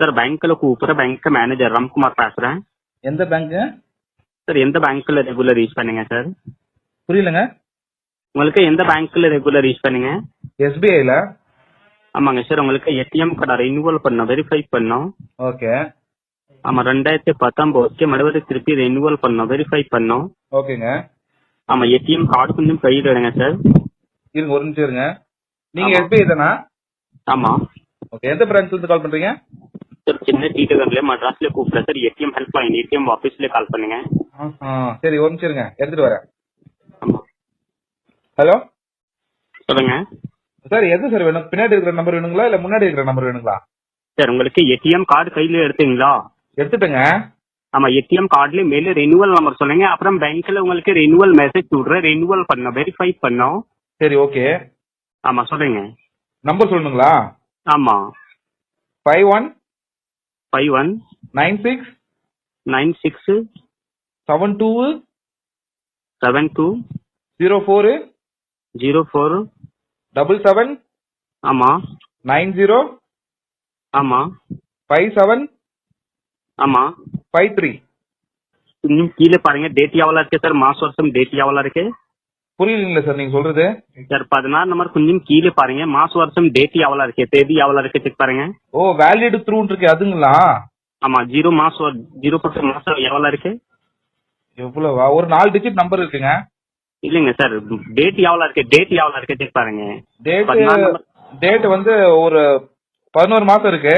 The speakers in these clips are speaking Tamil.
சார் பேங்க்ல கூப்பிட்ற பேங்க் மேனேஜர் ராம்குமார் பேசுறேன். எந்த பேங்க்கு சார் எந்த பேங்க்ல ரெகுலர் யூஸ் பண்ணீங்க சார் புரியலங்க. உங்களுக்கு எந்த பேங்க்ல ரெகுலர் யூஸ் பண்ணீங்க? எஸ்பிஐல ஆமாங்க சார் உங்களுக்கு ஏடிஎம் கார்டை ரினியூவல் பண்ணோம் வெரிஃபை பண்ணோம். ஓகே ஆமா ரெண்டாயிரத்தி பத்தொன்பதுக்கு மறுபடியும் திருப்பி ரெனியூவல் பண்ணோம் வெரிஃபை பண்ணோம். ஓகேங்க ஆமா ஏடிஎம் கார்டு கொஞ்சம் கையில் எடுங்க சார் இருங்க ஒரு நிமிஷம் இருங்க. நீங்க. எஸ்பிஐ தானா? ஆமா. ஓகே எந்த பிரான்ச்ல இருந்து கால் பண்றீங்க? சார் சின்ன டீட்டர்ல மட்ராஸ்ல கூப்பிட்டேன் sir. ATM help line ATM ஆஃபீஸ்ல கால் பண்ணுங்க. சரி ஒரு நிமிஷம் இருங்க. எடுத்துட்டு வரேன். ஹலோ? சொல்லுங்க. சார் எது சார் வேணும்? பின்னாடி இருக்கிற நம்பர் வேணுங்களா? இல்ல முன்னாடி இருக்கிற நம்பர் வேணுங்களா? சார் உங்களுக்கு ஏடிஎம் கார்டு கையில எடுத்தீங்களா? எடுத்துட்டேங்க. ஆமா ஏடிஎம் கார்டுல மேல ரெனியூவல் நம்பர் சொல்லுங்க. அப்புறம் பேங்க்ல உங்களுக்கு ரெனியூவல் மெசேஜ் விடுறேன். ரெனியூவல் பண்ணோம் வெரிஃபை பண்ணோம். சரி ஓகே ஆமா சொல்லுங்க. நம்பர் சொல்லணுங்களா? ஆமா. Five one five one nine six nine six seven two seven two zero four zero four double seven ஆமா. நைன் ஜீரோ ஆமா. ஃபைவ் செவன் ஆமா. ஃபைவ் த்ரீ இன்னும் கீழே பாருங்க. டேட் எவ்வளவு இருக்கு சார் மாச வருஷம் டேட் எவ்வளவு இருக்கு? புரியலீங்களா சார் நீங்க சொல்றது? சார் பதினாறு நம்பர் கொஞ்சம் கீழே பாருங்க. மாச வருஷம் டேட் எவ்வளவு இருக்கு? தேதி எவ்வளவு இருக்கு? செக் பாருங்க. ஓ வேலிட் த்ரூன்னு இருக்கு அதுங்களா? ஆமா ஜீரோ மாசம் ஜீரோ பத்து மாசம் எவ்வளவு இருக்கு? எவ்வளவா? ஒரு நாலு டிஜிட் நம்பர் இருக்குங்க. இல்லைங்க சார் டேட் எவ்வளவு இருக்கு? டேட் எவ்வளவு இருக்கு? செக் பாருங்க. டேட். டேட் வந்து ஒரு பதினோரு மாசம் இருக்கு.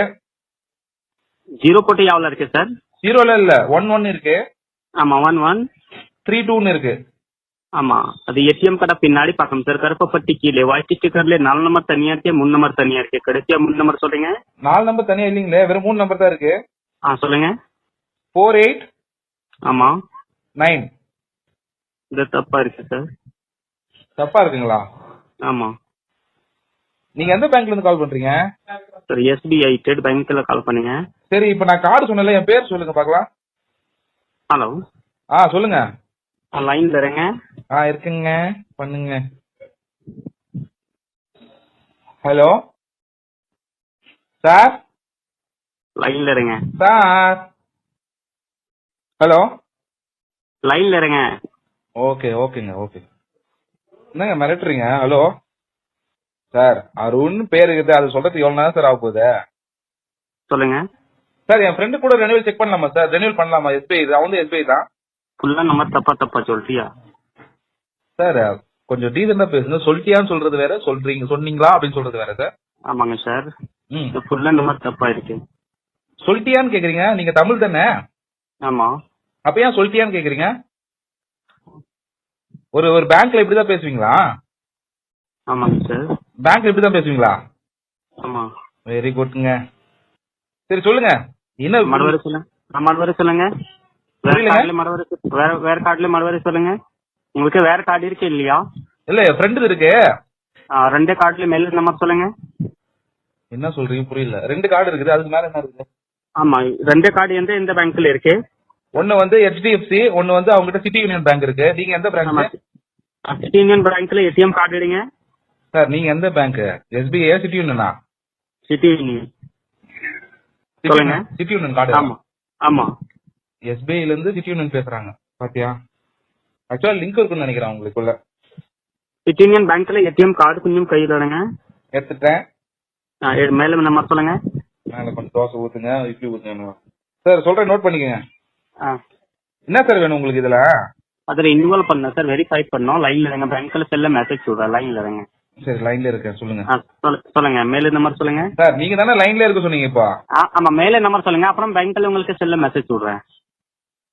ஜீரோ போட்டு எவ்வளவு இருக்கு சார்? ஜீரோல இல்ல ஒன் ஒன் இருக்கு. ஆமா ஒன் ஒன் த்ரீ டூன்னு இருக்கு. ஆமா. அது ஏடிஎம் கடை பின்னாடி பார்க்கணும் சார் கருப்பப்பட்டி கீழே. ஒயிட் ஸ்டிக்கர்ல நாலு நம்பர் தனியா இருக்கு மூணு நம்பர் தனியா இருக்கு. கடைசியா மூணு நம்பர் சொல்லுங்க நாலு நம்பர் தனியா இல்லைங்களே வெறும் மூணு நம்பர் தான் இருக்கு. ஆ சொல்லுங்க. ஃபோர் எயிட் ஆமா. நைன் இது தப்பா இருக்கு சார். தப்பா இருக்குங்களா? ஆமா. நீங்க எந்த பேங்க்ல இருந்து கால் பண்றீங்க? சார் எஸ்பிஐ ஸ்டேட் பேங்க்ல கால் பண்ணுங்க. சரி இப்ப நான் கார்டு சொன்னல என் பேர் சொல்லுங்க பார்க்கலாம். ஹலோ ஆ சொல்லுங்க. லைன்ல இருங்க. ஆ இருக்குங்க. பண்ணுங்க. ஹலோ? சார்? லைன்ல இருங்க. சார்? ஹலோ? லைன்ல இருங்க. ஓகே ஓகேங்க ஓகே. என்னங்க மிரட்டுறீங்க? ஹலோ? சார் அருண் பேர் இருக்குது. அது சொல்றதுக்கு எவ்வளவு நேரம் சார் ஆக போகுது சொல்லுங்க. சார் என் ஃப்ரெண்டு கூட ரெனிவல் செக் பண்ணலாமா சார்? ரெனிவல் பண்ணலாமா? எஸ்பிஐ அவன் வந்து எஸ்பிஐ தான். ஃபுல்லா நம்பர் தப்பா தப்பா சொல்றியா? சார் கொஞ்சம் டீசெண்டா பேசுங்க. சொல்லிட்டியான்னு சொல்றது வேற சொல்றீங்க. சொன்னீங்களா அப்படின்னு சொல்றது வேற சார். ஆமாங்க சார். ஃபுல்லா நம்பர் தப்பா இருக்கு. சொல்லிட்டியான்னு கேக்குறீங்க. நீங்க தமிழ் தானே? ஆமா. அப்ப ஏன் சொல்லிட்டியான்னு கேக்குறீங்க? ஒரு ஒரு பேங்க்ல இப்படிதான் பேசுவீங்களா? ஆமாங்க சார். பேங்க்ல இப்படிதான் பேசுவீங்களா? ஆமா. வெரி குட்ங்க சரி சொல்லுங்க. என்ன மறுவரை சொல்லுங்க. மறுவரை சொல்லுங்க. வேற. கார்டுல மறுவரை சொல்லுங்க. உங்களுக்கு வேற கார்டு இருக்கு இல்லையா? இல்ல ஃப்ரெண்டு இருக்கு. ஆ, ரெண்டு கார்டுல மேல நம்பர் சொல்லுங்க. என்ன சொல்றீங்க புரியல. ரெண்டு கார்டு இருக்குது அதுக்கு மேல என்ன இருக்குது? ஆமா ரெண்டு கார்டு எந்த எந்த பேங்க்ல இருக்கு. ஒன்னு வந்து ஹெச்டிஎஃப்சி ஒன்னு வந்து அவங்க கிட்ட சிட்டி யூனியன் பேங்க் இருக்கு. நீங்க எந்த பேங்க் சிட்டி யூனியன் பேங்க்ல ஏடிஎம் கார்டு எடுங்க. சார் நீங்க எந்த பேங்க் எஸ்பிஐ சிட்டி யூனியனா சிட்டி யூனியன் சொல்லுங்க. சிட்டி யூனியன் கார்டு ஆமா ஆமா. எஸ்பிஐல இருந்து சிட்டி யூனியன் பேசுறாங்க. பாத்தியா? ஆக்சுவலா லிங்க் இருக்குன்னு நினைக்கிறேன் உங்களுக்குள்ள சிட்டி யூனியன் பேங்க்ல ஏடிஎம் கார்டு கொஞ்சம் கையில் எடுங்க. எடுத்துட்டேன். மேல நம்பர் சொல்லுங்க. மேல கொஞ்சம் தோசை ஊத்துங்க இட்லி ஊத்துங்க சார் சொல்றேன் நோட் பண்ணிக்கங்க. என்ன சார் வேணும் உங்களுக்கு இதுல? அது ரினியூவல் பண்ண சார் வெரிஃபை பண்ணோம். லைன்ல இருங்க பேங்க்ல செல்ல மெசேஜ் விடுறேன். லைன்ல இருங்க. சரி லைன்ல இருக்கேன் சொல்லுங்க. சொல்லுங்க மேல நம்பர் சொல்லுங்க. சார் நீங்க தானே லைன்ல இருக்க சொன்னீங்க இப்போ? ஆமா மேல நம்பர் சொல்லுங்க. அப்புறம் பேங்க்ல உங்களுக்கு செல்ல மெசேஜ் விடுறேன்.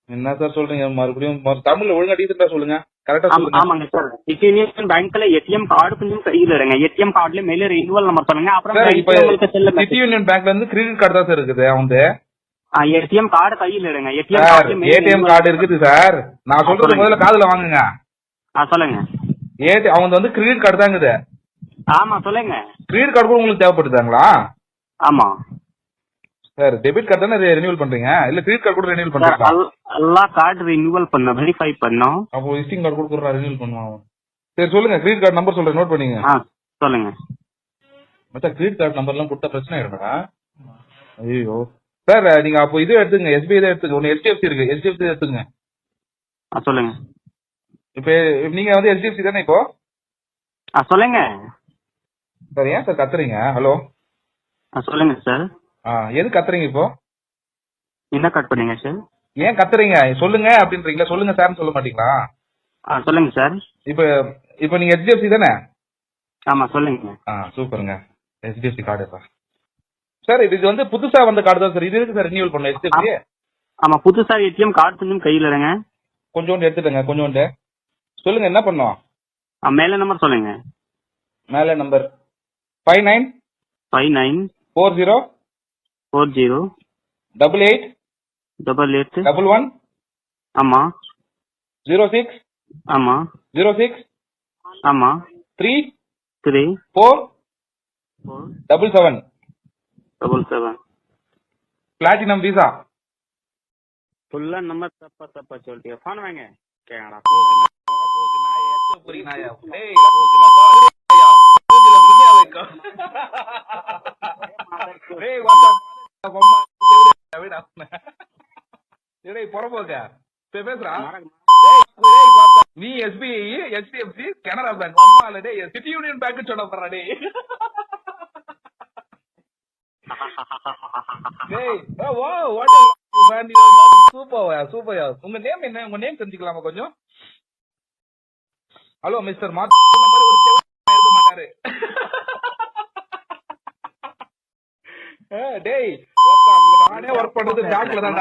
என்ன சார் சொல்றீங்க? மறுபடியும் மறு- தமிழ்ல ஒழுங்கா டீசெண்டா சொல்லுங்க. கரெக்டா ஆமாங்க சார் யூனியன் பேங்க்ல ஏடிஎம் கார்டு கொஞ்சம் எடுங்க ஏடிஎம் கார்டுல மேல ரினியூவல் நம்பர் சொல்லுங்க. அப்புறம் சிட்டி யூனியன் பேங்க்ல இருந்து கிரெடிட் கார்டு தான் சார் இருக்குது அவந்து ஏடிஎம் கார்டு கையில் எடுங்க ஏடிஎம் ஏடிஎம் கார்டு இருக்குது சார் நான் சொல்றது. முதல்ல காதுல வாங்குங்க. ஆ சொல்லுங்க. ஏடி அவங்க வந்து கிரெடிட் கார்டு இருக்குது ஆமா சொல்லுங்க. கிரெடிட் கார்டு கூட உங்களுக்கு தேவைப்படுதாங்களா? ஆமா. சார் டெபிட் கார்டு தானே ரெனியூவல் பண்றீங்க? இல்ல கிரெடிட் கார்டு கூட ரெனியூவல் சார் பண்றீங்களா? எல்- எல்லா கார்டு ரினியூவல் பண்ணோம் வெரிஃபை பண்ணோம். அப்போ விசிட்டிங் கார்டு கொடுக்குறா ரெனியூவல் பண்ணுவான் அவன். சரி சொல்லுங்க கிரெடிட் கார்டு நம்பர் சொல்றேன் நோட் பண்ணிங்க. சொல்லுங்க. மச்சான் கிரெடிட் கார்டு நம்பர்லாம் கொடுத்தா பிரச்சனை ஆயிடும்டா. ஐயோ சார் நீங்க அப்போ இது எடுத்துங்க எஸ்பிஐ தான் எடுத்துங்க ஒன்னு HDFC இருக்கு HDFC எடுத்துங்க. ஆ சொல்லுங்க. இப்போ நீங்க வந்து HDFC தானே இப்போ? ஆ சொல்லுங்க. சார் ஏன் சார் கத்துறீங்க? ஹலோ. ஆ சொல்லுங்க சார். எது கத்துறீங்க இப்போ? என்ன கட் பண்ணீங்க சார் ஏன் கத்துறீங்க? சொல்லுங்க அப்படின்றீங்களா? சொல்லுங்க சார்னு சொல்ல மாட்டீங்களா? ஆ சொல்லுங்க சார் இப்போ இப்போ நீங்க HDFC தானே? ஆமா சொல்லுங்க ஆ சூப்பருங்க. HDFC கார்டு சார் இது வந்து புதுசா வந்த கார்டு தான் சார் இது இருக்கு சார் ரினியூவல் பண்ண HDFC ஆமா புதுசா ஏடிஎம் கார்டு கொஞ்சம் கையில் இருங்க கொஞ்சோண்டு எடுத்துட்டேங்க கொஞ்சோண்டு. சொல்லுங்க என்ன பண்ணோம் ஆ மேல நம்பர் சொல்லுங்க. மேலே number five nine five nine four zero four zero double eight double eight double one ஆமா. ஜீரோ சிக்ஸ் ஆமா. ஜீரோ சிக்ஸ் ஆமா. Three three four four double seven double seven platinum Visa ஃபுல்லா நம்பர் தப்பா தப்பா சொல்லிட்டீங்க ஃபோன் வாங்க. கேங்கடா. பேசுறா நீ எஸ்பிஐ ஹெச்டிஎஃப்சி கனரா பேங்க் அம்மா டே சிட்டி யூனியன் பேங்க் போறா டே உங்க நேம் என்ன? உங்க நேம் தெரிஞ்சுக்கலாமா கொஞ்சம்? ஹலோ மிஸ்டர் மாத் இந்த மாதிரி ஒரு செவ இருக்க மாட்டாரு. டேய் நானே ஒர்க் பண்றது பேங்க்ல தான்.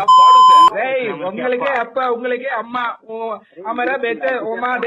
உங்களுக்கே அப்பா உங்களுக்கே அம்மா அமரா பேட்டு ஓமா டேய்.